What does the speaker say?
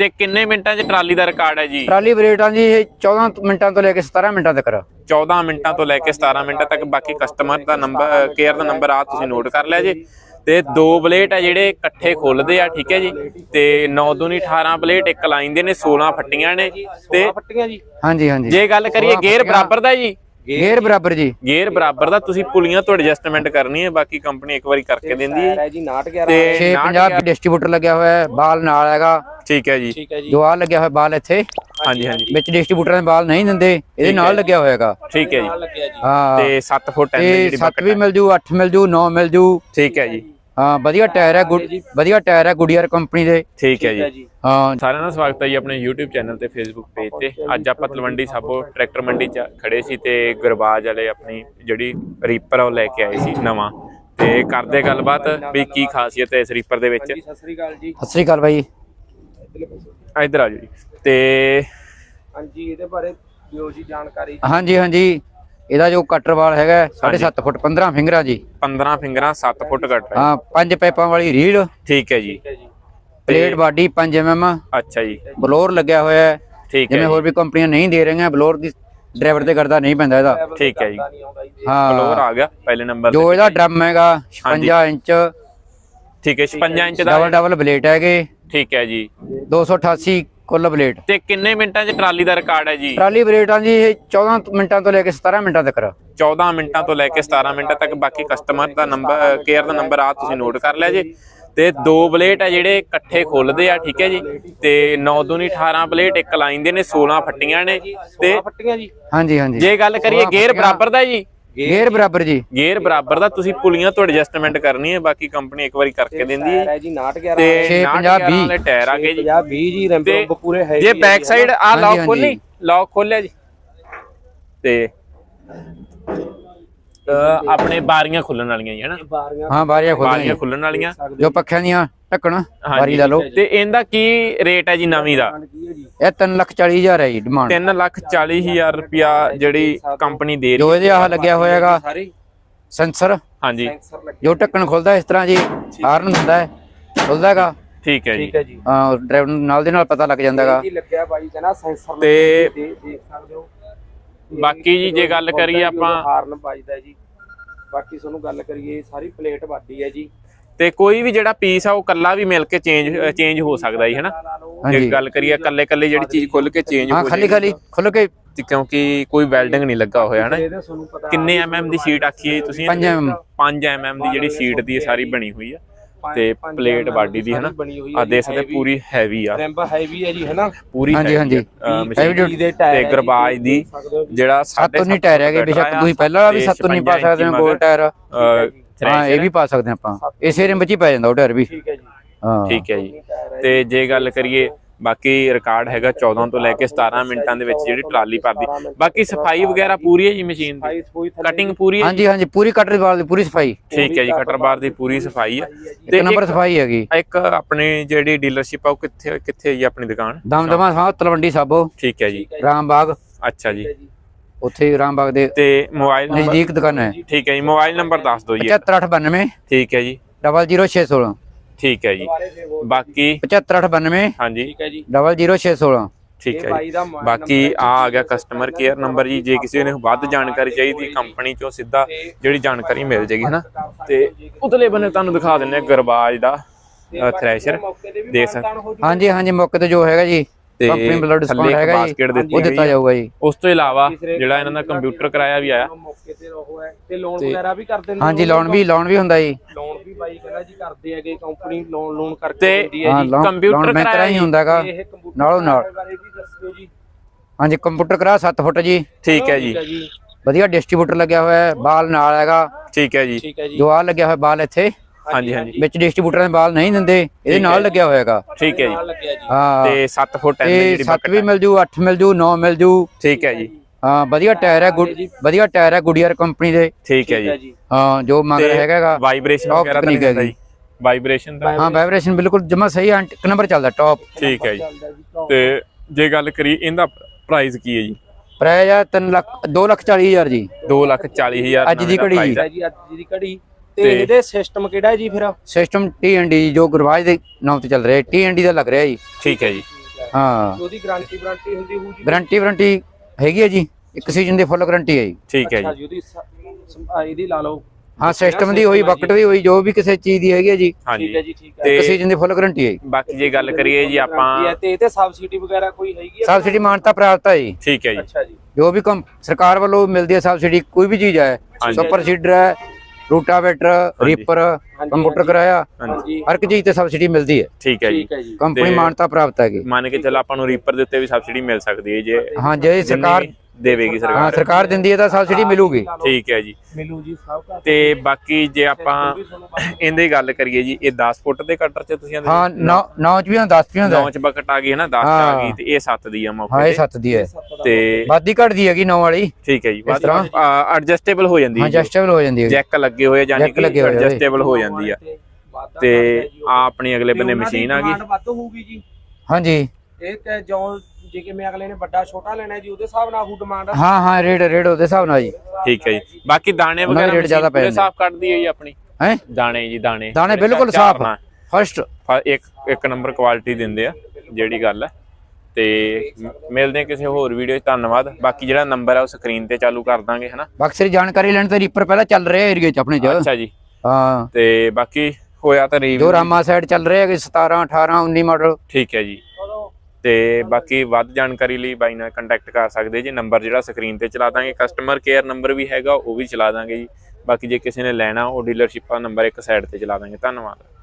ਤੇ ਕਿੰਨੇ ਮਿੰਟਾਂ 'ਚ ਟਰਾਲੀ ਦਾ ਰਿਕਾਰਡ ਹੈ ਜੀ? ਟਰਾਲੀ ਬਰੇਟਾਂ ਜੀ ਇਹ 14 ਮਿੰਟਾਂ ਤੋਂ ਲੈ ਕੇ 17 ਮਿੰਟਾਂ ਤੱਕ। 14 ਮਿੰਟਾਂ ਤੋਂ ਲੈ ਕੇ 17 ਮਿੰਟਾਂ ਤੱਕ ਬਾਕੀ ਕਸਟਮਰ ਦਾ ਨੰਬਰ ਕੇਅਰ ਦਾ ਨੰਬਰ ਆ ਤੁਸੀਂ ਨੋਟ ਕਰ ਲਿਆ ਜੀ। ਤੇ ਦੋ ਬਲੇਟ ਆ ਜਿਹੜੇ ਇਕੱਠੇ ਖੁੱਲਦੇ ਆ ਠੀਕ ਹੈ ਜੀ। ਤੇ 9 ਦੂਨੀ 18 ਬਲੇਟ ਇੱਕ ਲਾਈਨ ਦੇ ਨੇ 16 ਫੱਟੀਆਂ ਨੇ। ਤੇ ਫੱਟੀਆਂ ਜੀ। ਹਾਂਜੀ ਹਾਂਜੀ। ਜੇ ਗੱਲ ਕਰੀਏ ਗੇਅਰ ਬਰਾਬਰ ਦਾ ਜੀ ਗੇਅਰ ਬਰਾਬਰ ਜੀ। ਗੇਅਰ ਬਰਾਬਰ ਦਾ ਤੁਸੀਂ ਪੁਲੀਆਂ ਤੋਂ ਐਡਜਸਟਮੈਂਟ ਕਰਨੀ ਹੈ ਬਾਕੀ ਕੰਪਨੀ ਇੱਕ ਵਾਰੀ ਕਰਕੇ ਦਿੰਦੀ ਹੈ। ਜੀ 911 ਤੇ 650 ਡਿਸਟ੍ਰੀਬਿਊਟਰ ਲੱਗਿਆ ਹੋਇਆ ਹੈ ਬਾਲ ਨਾਲ ਹੈਗਾ। ਠੀਕ ਹੈ ਜੀ। ਜੀ। ਆ ਲੱਗਿਆ ਹੋਇਆ ਬਾਲ ਇੱਥੇ। ਹਾਂਜੀ ਹਾਂਜੀ। ਵਿੱਚ ਡਿਸਟ੍ਰੀਬਿਊਟਰ ਦੇ ਬਾਲ ਨਹੀਂ ਦਿੰਦੇ ਇਹਦੇ ਨਾਲ ਲੱਗਿਆ ਹੋਇਆਗਾ ਠੀਕ ਹੈ ਜੀ। ਹਾਂ। ਤੇ 7 ਫੁੱਟ ਤੇ ਜਿਹੜੀ 7 ਬਕਟ ਵੀ ਮਿਲ ਜੂ 8 ਮਿਲ ਜੂ 9 ਮਿਲ ਜੂ। ਠੀਕ ਹੈ ਜੀ। ਹਾਂ ਵਧੀਆ ਟਾਇਰ ਹੈ ਗੁੱਡ ਵਧੀਆ ਟਾਇਰ ਹੈ ਗੁੱਡੀਅਰ ਕੰਪਨੀ ਦੇ। ਠੀਕ ਹੈ ਜੀ। ਹਾਂ ਸਾਰਿਆਂ ਦਾ ਸਵਾਗਤ ਹੈ ਜੀ ਆਪਣੇ YouTube ਚੈਨਲ ਤੇ Facebook ਪੇਜ ਤੇ। ਅੱਜ ਆਪਾਂ ਤਲਵੰਡੀ ਸਾਬੋ ਟਰੈਕਟਰ ਮੰਡੀ 'ਚ ਖੜੇ ਸੀ ਤੇ ਗੁਰਬਾਜ ਵਾਲੇ ਆਪਣੀ ਜਿਹੜੀ ਰੀਪਰ ਉਹ ਲੈ ਕੇ ਆਏ ਸੀ ਨਵਾਂ। ਤੇ ਕਰਦੇ ਗੱਲਬਾਤ ਵੀ ਕੀ ਖਾਸੀਅਤ ਹੈ ਇਸ ਰੀਪਰ ਦੇ ਵਿੱਚ। ਸਤਿ ਸ੍ਰੀ ਅਕਾਲ ਜੀ। ਸਤਿ ਸ੍ਰੀ ਅਕਾਲ ਬਾਈ। ਇੱਧਰ ਆ ਜੀ। ਤੇ ਹਾਂਜੀ ਇਹਦੇ ਬਾਰੇ ਦਿਓ ਜੀ ਜਾਣਕਾਰੀ। ਹਾਂਜੀ ਹਾਂਜੀ। ਇਹਦਾ ਜੋ ਕਟਰ ਵਾਲ ਹੈਗਾ 7.5 ਫੁੱਟ 15 ਫਿੰਗਰਾਂ ਜੀ। 15 ਫਿੰਗਰਾਂ 7 ਫੁੱਟ ਕੱਟ ਰਿਹਾ ਹਾਂ। ਪੰਜ ਪਾਈਪਾਂ ਵਾਲੀ ਰੀਲ ਠੀਕ ਹੈ ਜੀ। ਠੀਕ ਹੈ ਜੀ। ਪਲੇਟ ਬਾਡੀ 5 ਐਮਐਮ ਅੱਛਾ ਜੀ। ਬਲੋਰ ਲੱਗਿਆ ਹੋਇਆ ਹੈ। ਠੀਕ ਹੈ ਜਿਵੇਂ ਹੋਰ ਵੀ ਕੰਪਨੀਆਂ ਨਹੀਂ ਦੇ ਰਹੀਆਂ ਬਲੋਰ ਦੀ ਡਰਾਈਵਰ ਤੇ ਕਰਦਾ ਨਹੀਂ ਪੈਂਦਾ ਇਹਦਾ। ਠੀਕ ਹੈ ਜੀ। ਹਾਂ। ਆ ਗਿਆ ਪਹਿਲੇ ਨੰਬਰ ਜੋ ਇਹਦਾ ਡਰਮ ਹੈਗਾ 56 ਇੰਚ। ਠੀਕ ਹੈ 56 ਇੰਚ ਦਾ। ਡਬਲ ਡਬਲ ਬਲੇਟ ਹੈਗੇ। ਠੀਕ ਹੈ ਜੀ। 288 ਕੁੱਲ ਬਲੇਟ ਤੇ ਕਿੰਨੇ ਮਿੰਟਾਂ 'ਚ ਟਰਾਲੀ ਦਾ ਰਿਕਾਰਡ ਹੈ ਜੀ? ਟਰਾਲੀ ਬਲੇਟਾਂ ਜੀ ਇਹ 14 ਮਿੰਟਾਂ ਤੋਂ ਲੈ ਕੇ 17 ਮਿੰਟਾਂ ਤੱਕ। 14 ਮਿੰਟਾਂ ਤੋਂ ਲੈ ਕੇ 17 ਮਿੰਟਾਂ ਤੱਕ ਬਾਕੀ ਕਸਟਮਰ ਦਾ ਨੰਬਰ ਕੇਅਰ ਦਾ ਨੰਬਰ ਆ ਤੁਸੀਂ ਨੋਟ ਕਰ ਲਿਆ ਜੀ। ਤੇ ਦੋ ਬਲੇਟ ਆ ਜਿਹੜੇ ਇਕੱਠੇ ਖੁੱਲਦੇ ਆ ਠੀਕ ਹੈ ਜੀ। ਤੇ 9 ਦੂਨੀ 18 ਬਲੇਟ ਇੱਕ ਲਾਈਨ ਦੇ ਨੇ 16 ਫੱਟੀਆਂ ਨੇ। ਤੇ ਫੱਟੀਆਂ ਜੀ। ਹਾਂਜੀ ਹਾਂਜੀ। ਜੇ ਗੱਲ ਕਰੀਏ ਗੇਅਰ ਬਰਾਬਰ ਦਾ ਜੀ ਗੇਅਰ ਬਰਾਬਰ ਜੀ। ਗੇਅਰ ਬਰਾਬਰ ਦਾ ਤੁਸੀਂ ਪੁਲੀਆਂ ਤੋਂ ਐਡਜਸਟਮੈਂਟ ਕਰਨੀ ਹੈ ਬਾਕੀ ਕੰਪਨੀ ਇੱਕ ਵਾਰੀ ਕਰਕੇ ਦਿੰਦੀ ਹੈ। ਹੈ ਜੀ 911 ਤੇ ਛੇ 50 ਪੰਜਾਹ ਵੀਹ। ਵਾਲੇ ਟਾਇਰ ਆ ਗਏ ਜੀ। 50 20 ਜੀ ਰੈਂਪ ਪੂਰੇ ਹੈ ਜੇ ਬੈਕ ਸਾਈਡ ਆ ਲੌਕ। ਖੋਲੀ ਲੌਕ ਖੋਲਿਆ ਜੀ। ਤੇ ਆਪਣੇ ਬਾਰੀਆਂ ਖੁੱਲਣ ਵਾਲੀਆਂ ਜੀ ਹਨਾ ਹਾਂ ਬਾਰੀਆਂ ਖੁੱਲਣ ਵਾਲੀਆਂ। ਜੋ ਪੱਖਿਆਂ ਦੀਆਂ ਢੱਕਣ ਬਾਰੀ ਲਾ ਲਓ। ਤੇ ਇਹਦਾ ਕੀ ਰੇਟ ਹੈ ਜੀ ਨਵੀਂ ਦਾ? ਜੀ? ਇਹ 3 ਲੱਖ 40 ਹਜ਼ਾਰ ਹੈ ਜੀ ਡਿਮਾਂਡ। 3 ਲੱਖ 40 ਹਜ਼ਾਰ ਰੁਪਿਆ ਜਿਹੜੀ ਕੰਪਨੀ ਦੇ ਰਹੀ ਜੋ ਇਹਦੇ ਆਹ ਲੱਗਿਆ ਹੋਇਆਗਾ ਸਾਰੇ ਸੈਂਸਰ। ਹਾਂਜੀ। ਜੋ ਢੱਕਣ ਖੁੱਲਦਾ ਇਸ ਤਰ੍ਹਾਂ ਜੀ ਹਾਰਨ ਹੁੰਦਾ ਹੈ ਖੁੱਲਦਾ ਹੈਗਾ। ਠੀਕ ਹੈ ਜੀ। ਠੀਕ ਹੈ ਜੀ। ਹਾਂ ਡਰਾਈਵਰ ਨੂੰ ਨਾਲ ਦੇ ਨਾਲ ਪਤਾ ਲੱਗ ਜਾਂਦਾਗਾ ਇਹ ਲੱਗਿਆ ਬਾਈ ਕਹਿੰਦਾ ਸੈਂਸਰ ਤੇ ਦੇਖ ਸਕਦੇ ਹੋ। ਬਾਕੀ ਜੀ ਜੇ ਗੱਲ ਕਰੀਏ ਆਪਾਂ ਹਾਰਨ ਵੱਜਦਾ ਜੀ। ਬਾਕੀ ਤੁਹਾਨੂੰ ਗੱਲ ਕਰੀਏ ਸਾਰੀ ਪਲੇਟ ਵੱਡੀ ਹੈ ਜੀ। ਤੇ ਕੋਈ ਵੀ ਜਿਹੜਾ ਪੀਸ ਆ ਉਹ ਕੱਲਾ ਵੀ ਮਿਲ ਕੇ ਚੇਂਜ ਚੇਂਜ ਹੋ ਸਕਦਾ ਜੀ ਹਨਾ? ਜੇ ਹਾਂਜੀ। ਗੱਲ ਕਰੀਏ ਕੱਲੇ ਕੱਲੇ ਜਿਹੜੀ ਚੀਜ਼ ਖੁੱਲ ਕੇ ਚੇਂਜ ਹਾਂ ਹੋ ਖਾਲੀ ਖਾਲੀ ਖੁੱਲ ਕੇ ਤੇ ਕਿਉਂਕਿ ਕੋਈ ਵੈਲਡਿੰਗ ਨਹੀਂ ਲੱਗਾ ਹੋਇਆ ਹਨਾ? ਇਹਦਾ ਤੁਹਾਨੂੰ ਪਤਾ ਕਿੰਨੇ ਐਮਐਮ ਦੀ ਸ਼ੀਟ ਆਖੀ ਹੈ ਤੁਸੀਂ? 5 mm 5 ਐਮਐਮ ਦੀ ਜਿਹੜੀ ਸ਼ੀਟ ਦੀ ਇਹ ਸਾਰੀ ਬਣੀ ਹੋਈ ਆ। ਤੇ ਪਲੇਟ ਬਾਡੀ ਦੀ ਹਨਾ? ਆ ਦੇਖ ਸਕਦੇ। ਪੂਰੀ ਹੈਵੀ ਆ। ਰੈਂਪ ਹੈਵੀ ਹੈ ਜੀ ਹੈਨਾ? ਪੂਰੀ ਹਾਂਜੀ, ਹਾਂਜੀ। duty ਦੇ ਟਾਇਰ ਤੇ ਗਰਬਾਜ ਦੀ ਜਿਹੜਾ ਸੱਤ ਉਨੀ ਟਾਇਰ ਹੈਗੇ ਬੇਸ਼ੱਕ ਤੁਸੀਂ ਪਹਿਲਾਂ ਵਾਲਾ ਵੀ ਸੱਤ ਉਨੀ ਪਾ ਸਕਦੇ ਹੋ ਗੋਲ ਟਾਇਰ ਹਾਂ ਇਹ ਵੀ ਪਾ ਸਕਦੇ ਆਪਾਂ। ਇਸੇ ਰਿੰਬ 'ਚ ਹੀ ਪੈ ਜਾਂਦਾ ਉਹ ਟਾਇਰ ਵੀ। ਠੀਕ ਹੈ ਜੀ। ਹਾਂ ਠੀਕ ਹੈ ਜੀ। ਤੇ ਜੇ ਗੱਲ ਕਰੀਏ ਬਾਕੀ ਰਿਕਾਰਡ ਹੈਗਾ 14 ਤੋਂ ਲੈ ਕੇ 17 ਮਿੰਟਾਂ ਦੇ ਵਿੱਚ ਜਿਹੜੀ ਟਰਾਲੀ ਭਰਦੀ। ਬਾਕੀ ਸਫ਼ਾਈ ਵਗੈਰਾ ਪੂਰੀ ਹੈ ਜੀ ਮਸ਼ੀਨ ਦੀ? ਕਟਿੰਗ ਪੂਰੀ ਹੈ? ਹਾਂਜੀ ਹਾਂਜੀ ਪੂਰੀ ਕਟਰ ਵਾਲ ਦੀ ਪੂਰੀ ਸਫ਼ਾਈ। ਠੀਕ ਹੈ ਜੀ ਕਟਰ ਬਾਰ ਦੀ ਪੂਰੀ ਸਫ਼ਾਈ ਹੈ। ਇੱਕ ਨੰਬਰ ਸਫ਼ਾਈ ਹੈਗੀ। ਇੱਕ ਆਪਣੀ ਜਿਹੜੀ ਡੀਲਰਸ਼ਿਪ ਆ ਉਹ ਕਿੱਥੇ ਕਿੱਥੇ ਹੈ ਜੀ ਆਪਣੀ ਦੁਕਾਨ? ਦਮਦਮਾ ਸਾਹ ਤਲਵੰਡੀ ਸਾਬੋ। ਠੀਕ ਹੈ ਜੀ। ਰਾਮਬਾਗ। ਅੱਛਾ ਜੀ। ਉੱਥੇ ਰਾਮਬਾਗ ਦੇ ਤੇ ਮੋਬਾਈਲ ਨੰਬਰ ਨਜ਼ਦੀਕ ਦੁਕਾਨ ਹੈ। ਠੀਕ ਹੈ ਜੀ ਮੋਬਾਈਲ ਨੰਬਰ ਦੱਸ ਦਿਓ ਜੀ। 75892 ਠੀਕ ਹੈ ਜੀ। 00616 ਠੀਕ ਹੈ ਜੀ। ਬਾਕੀ 75892 ਹਾਂਜੀ। ਠੀਕ ਹੈ ਜੀ। 00616 ਠੀਕ ਹੈ ਜੀ। ਬਾਕੀ ਆ ਆ ਗਿਆ ਕਸਟਮਰ ਕੇਅਰ ਨੰਬਰ ਜੀ। ਜੇ ਕਿਸੇ ਨੇ ਵੱਧ ਜਾਣਕਾਰੀ ਚਾਹੀਦੀ ਕੰਪਨੀ ਚੋਂ ਸਿੱਧਾ ਜਿਹੜੀ ਜਾਣਕਾਰੀ ਮਿਲ ਜੇਗੀ ਹਨਾ? ਤੇ ਉਤਲੇ ਬੰਨੇ ਤੁਹਾਨੂੰ ਦਿਖਾ ਦਿੰਨੇ ਆ ਗਰਬਾਜ ਦਾ ਥ੍ਰੈਸ਼ਰ ਦੇਖ ਸਕਦੇ ਹਾਂਜੀ ਹਾਂਜੀ ਮੌਕੇ ਤੇ ਜੋ ਹੈਗਾ ਜੀ। ਤੇ ਕੰਪਨੀ ਬਲੱਡ ਥੱਲੇ ਡਿਸਕਾਊਂਟ ਹੈਗਾ ਜੀ। ਉਹ ਦਿੱਤਾ। ਜਾਊਗਾ ਜੀ। ਉਸ ਤੋਂ ਇਲਾਵਾ ਜਿਹੜਾ ਇਹਨਾਂ ਦਾ ਕੰਪਿਊਟਰ ਕਰਾਇਆ ਵੀ ਆਇਆ। ਮੌਕੇ ਤੇ ਉਹ ਹੈ। ਤੇ ਲੋਨ ਵਗੈਰਾ ਵੀ ਕਰ ਦਿੰਦੇ ਹਾਂਜੀ ਲੋਨ ਵੀ ਲੋਨ ਵੀ ਹੁੰਦਾ ਜੀ। ਲੋਨ ਵੀ ਬਾਈ ਕਹਿੰਦਾ ਜੀ ਕਰਦੇ ਹੈਗੇ। ਕੰਪਨੀ ਲੋਨ ਲੋਨ ਕਰਕੇ ਤੇ ਦਿੰਦੀ ਹੈ ਜੀ। ਕੰਪਿਊਟਰ ਕਰਾਇਆ ਹੀ। ਹੁੰਦਾਗਾ। ਨਾਲੋਂ ਨਾਲ। ਬਾਰੇ ਵੀ ਦੱਸਿਓ ਜੀ। ਹਾਂਜੀ ਕੰਪਿਊਟਰ ਕਰਾ 7 ਫੁੱਟ ਜੀ। ਠੀਕ ਹੈ ਜੀ। ਠੀਕ ਹੈ ਜੀ। ਵਧੀਆ ਡਿਸਟ੍ਰੀਬਿਊਟਰ ਲੱਗਿਆ ਹੋਇਆ ਹੈ। ਬਾਲ ਨਾਲ ਹੈਗਾ। ਠੀਕ ਹੈ ਜੀ। ਠੀਕ ਹੈ ਜੀ। ਜੋ ਆ ਲੱਗਿਆ ਹੋਇਆ ਬਾਲ ਇੱਥੇ। ਹਾਂਜੀ ਹਾਂਜੀ ਵਿੱਚ ਡਿਸਟ੍ਰੀਬਿਊਟਰ ਦੇ ਬਾਲ ਨਹੀਂ ਦਿੰਦੇ ਇਹਦੇ ਨਾਲ ਲੱਗਿਆ ਹੋਇਆਗਾ ਠੀਕ ਹੈ ਜੀ। ਹਾਂ। ਤੇ 7 ਫੁੱਟ ਤੇ ਜਿਹੜੀ 7 ਬਕਟ ਵੀ ਮਿਲ ਜੂ 8 ਮਿਲ ਜੂ 9 ਮਿਲ ਜੂ ਠੀਕ ਹੈ ਜੀ। ਹਾਂ ਵਧੀਆ ਟਾਇਰ ਹੈ ਗੁੱਡ ਵਧੀਆ ਟਾਇਰ ਹੈ ਗੁੱਡੀਅਰ ਕੰਪਨੀ ਦੇ। ਠੀਕ ਹੈ ਜੀ। ਹਾਂ ਜੋ। ਮੰਗ ਰਿਹਾ ਹੈਗਾ ਵਾਈਬ੍ਰੇਸ਼ਨ ਵਗੈਰਾ ਤਾਂ ਨਹੀਂ ਦਿੰਦਾ ਜੀ। ਵਾਈਬ੍ਰੇਸ਼ਨ ਦਾ। ਹਾਂ ਵਾਈਬ੍ਰੇਸ਼ਨ ਬਿਲਕੁਲ ਜਮਾ ਸਹੀ ਹੈ ਇੱਕ ਨੰਬਰ ਚੱਲਦਾ ਟੌਪ ਠੀਕ ਹੈ ਜੀ। ਤੇ ਜੇ ਗੱਲ ਕਰੀਏ ਇਹਦਾ ਪ੍ਰਾਈਸ ਕੀ ਹੈ ਜੀ? ਪ੍ਰਾਈਸ ਹੈ 3 ਲੱਖ 2 ਲੱਖ 40 ਹਜ਼ਾਰ ਜੀ। 2 ਲੱਖ 40 ਹਜ਼ਾਰ ਅੱਜ ਦੀ ਘੜੀ। ਜੀ। ਹੈ। ਜੀ ਅੱਜ ਦੀ ਘੜੀ ਤੇ ਇਹਦੇ ਸਿਸਟਮ ਕਿਹੜਾ ਹੈ ਜੀ ਫਿਰ? ਸਿਸਟਮ ਟੀ ਐਂਡ ਡੀ ਜੋ ਗੁਰਵਾਜ ਦੇ ਨਾਮ ਤੇ ਚੱਲ ਰਿਹਾ ਟੀ ਐਂਡ ਡੀ ਦਾ ਲੱਗ ਰਿਹਾ ਜੀ। ਠੀਕ ਹੈ ਜੀ। ਹਾਂ। ਉਹਦੀ ਗਾਰੰਟੀ ਵਾਰੰਟੀ ਹੁੰਦੀ ਹੋਊ ਜੀ? ਗਾਰੰਟੀ ਵਾਰੰਟੀ ਹੈਗੀ ਹੈ ਜੀ ਇੱਕ ਸੀਜ਼ਨ ਦੀ ਫੁੱਲ ਗਾਰੰਟੀ ਹੈ ਜੀ। ਠੀਕ ਹੈ ਜੀ। ਉਹਦੀ ਇਹਦੀ ਲਾ ਲਓ। ਹਾਂ ਸਿਸਟਮ ਦੀ ਹੋਈ ਬਕਟ ਦੀ ਹੋਈ ਜੋ ਵੀ ਕਿਸੇ ਚੀਜ਼ ਦੀ ਹੈਗੀ ਹੈ ਜੀ। ਠੀਕ ਹੈ ਜੀ ਠੀਕ ਹੈ। ਤੇ ਇੱਕ ਸੀਜ਼ਨ ਦੀ ਫੁੱਲ ਗਾਰੰਟੀ ਹੈ ਬਾਕੀ ਜੇ ਗੱਲ ਕਰੀਏ ਜੀ ਆਪਾਂ ਹੈ ਤੇ ਇਹ ਤੇ ਸਬਸਿਡੀ ਵਗੈਰਾ ਕੋਈ ਹੈਗੀ ਹੈ? ਸਬਸਿਡੀ ਮਾਨਤਾ ਪ੍ਰਾਪਤ ਹੈ ਜੀ। ਠੀਕ ਹੈ ਜੀ। ਅੱਛਾ ਜੀ। ਜੋ ਵੀ ਕੰਮ ਸਰਕਾਰ ਵੱਲੋਂ ਮਿਲਦੀ ਹੈ ਸਬਸਿਡੀ ਕੋਈ ਵੀ ਚੀਜ਼ ਹੈ। ਸੁਪਰ ਸੀਡਰ ਹੈ ਰੂਟਾਵੇਟਰ ਰੀਪਰ ਕੰਪਿਊਟਰ ਕਰਾਇਆ ਹਾਂਜੀ। ਹਰ ਇੱਕ ਚੀਜ਼ ਤੇ ਸਬਸਿਡੀ ਮਿਲਦੀ ਹੈ। ਠੀਕ ਹੈ ਜੀ। ਕੰਪਨੀ ਮਾਨਤਾ ਪ੍ਰਾਪਤ ਹੈਗੀ। ਮੰਨ ਕੇ ਚੱਲ ਆਪਾਂ ਨੂੰ ਰੀਪਰ ਦੇ ਉੱਤੇ ਵੀ ਸਬਸਿਡੀ ਮਿਲ ਸਕਦੀ ਹੈ ਜੇ ਹਾਂ ਜੇ ਸਰਕਾਰ ਦੇਵੇਗੀ ਹਾਂ ਸਰਕਾਰ। ਸਰਕਾਰ ਦਿੰਦੀ ਹੈ ਤਾਂ ਸਬਸਿਡੀ ਮਿਲੂਗੀ। ਠੀਕ ਹੈ ਜੀ। ਮਿਲੂ ਜੀ ਸਭ ਦਾ ਤੇ ਬਾਕੀ ਜੇ ਆਪਾਂ ਇਹਦੀ ਗੱਲ ਕਰੀਏ ਜੀ ਇਹ 10 ਫੁੱਟ ਦੇ ਕਟਰ ਚ ਤੁਸੀਂ ਹਾਂ 9 9 ਚ ਵੀ ਹੁੰਦਾ 10 ਚ ਵੀ ਹੁੰਦਾ 9 ਚ ਬਕਟ ਆ ਗਈ ਹੈ ਨਾ 10 ਚ ਆ ਗਈ ਤੇ ਇਹ 7 ਦੀ ਆ ਹਾਂ ਮੌਕੇ ਇਹ ਤੇ। 7 ਦੀ ਹੈ। ਤੇ ਵਾਦੀ ਘਟਦੀ ਹੈਗੀ 9 ਵਾਲੀ। ਠੀਕ ਹੈ ਜੀ ਇਸ ਤਰ੍ਹਾਂ? ਐਡਜਸਟੇਬਲ ਹੋ ਜਾਂਦੀ ਹਾਂ ਹੈ ਐਡਜਸਟੇਬਲ ਹੋ ਜਾਂਦੀ ਹੈ ਜੈਕ ਲੱਗੇ ਹੋਏ ਜਾਨੀ Jack ਕਿ ਲੱਗੇ ਹੋਏ ਆ। ਐਡਜਸਟੇਬਲ ਹੋ ਜਾਂਦੀ ਆ। ਤੇ ਆ ਆਪਣੀ ਅਗਲੇ ਬੰਨੇ ਮਸ਼ੀਨ ਆ ਗਈ। ਵੱਧ ਹੋਊਗੀ ਜੀ। ਹਾਂਜੀ। ਇਹ ਤੇ ਜੋ ਜੇ ਕਿਵੇਂ ਅਗਲੇ ਨੇ ਵੱਡਾ ਛੋਟਾ ਲੈਣਾ ਜੀ ਉਹਦੇ ਹਿਸਾਬ ਨਾਲ ਉਹ ਡਿਮਾਂਡ ਹਾਂ ਹਾਂ ਰੇਡ ਰੇਡ ਉਹਦੇ ਹਿਸਾਬ ਨਾਲ ਜੀ। ਠੀਕ ਹੈ ਜੀ। ਬਾਕੀ ਦਾਣੇ ਉਹਨਾਂ ਦੇ ਵਗੈਰਾ ਰੇਟ ਜ਼ਿਆਦਾ ਪੈ ਜਾਂਦੇ। ਸਾਫ਼ ਕੱਢਦੀ ਹੈ ਜੀ ਆਪਣੀ। ਹੈ? ਦਾਣੇ ਜੀ ਦਾਣੇ। ਦਾਣੇ ਬਿਲਕੁਲ ਸਾਫ਼। ਫਸਟ ਫ- ਇੱਕ ਇੱਕ ਨੰਬਰ ਕੁਆਲਿਟੀ ਦਿੰਦੇ ਆ ਜਿਹੜੀ ਗੱਲ ਹੈ ਤੇ ਮ- ਮਿਲਦੇ ਕਿਸੇ ਹੋਰ ਵੀਡੀਓ 'ਚ ਧੰਨਵਾਦ। ਬਾਕੀ ਜਿਹੜਾ ਨੰਬਰ ਆ ਉਹ ਸਕਰੀਨ ਤੇ ਚਾਲੂ ਕਰ ਦਾਂਗੇ ਹਨਾ? ਬਕਸਰੀ ਜਾਣਕਾਰੀ ਲੈਣ ਤੇ ਰੀਪਰ ਪਹਿਲਾਂ ਚੱਲ ਰਿਹਾ ਏਰੀਆ ਚ ਆਪਣੇ ਚ। ਅੱਛਾ ਜੀ। ਹਾਂ। ਤੇ ਬਾਕੀ ਹੋਇਆ ਤਾਂ ਜੋ ਰਿਵਿਊ ਰਾਮਾ ਸਾਈਡ ਚੱਲ ਰਿਹਾ ਹੈਗੇ 17 18 19 ਮਾਡਲ ਠੀਕ ਹੈ ਜੀ। ਤੇ ਬਾਕੀ ਵੱਧ ਜਾਣਕਾਰੀ ਲਈ ਬਾਈ ਨਾਲ ਕੰਟੈਕਟ ਕਰ ਸਕਦੇ ਜੀ ਨੰਬਰ ਜਿਹੜਾ ਸਕਰੀਨ ਤੇ ਚਲਾ ਦਾਂਗੇ। ਕਸਟਮਰ ਕੇਅਰ ਨੰਬਰ ਵੀ ਹੈਗਾ, ਉਹ ਵੀ ਚਲਾ ਦਾਂਗੇ ਜੀ। ਬਾਕੀ ਜੇ ਕਿਸੇ ਨੇ ਲੈਣਾ, ਉਹ ਡੀਲਰਸ਼ਿਪ ਦਾ ਨੰਬਰ ਇੱਕ ਸਾਈਡ ਤੇ ਚਲਾ ਦਾਂਗੇ। ਧੰਨਵਾਦ।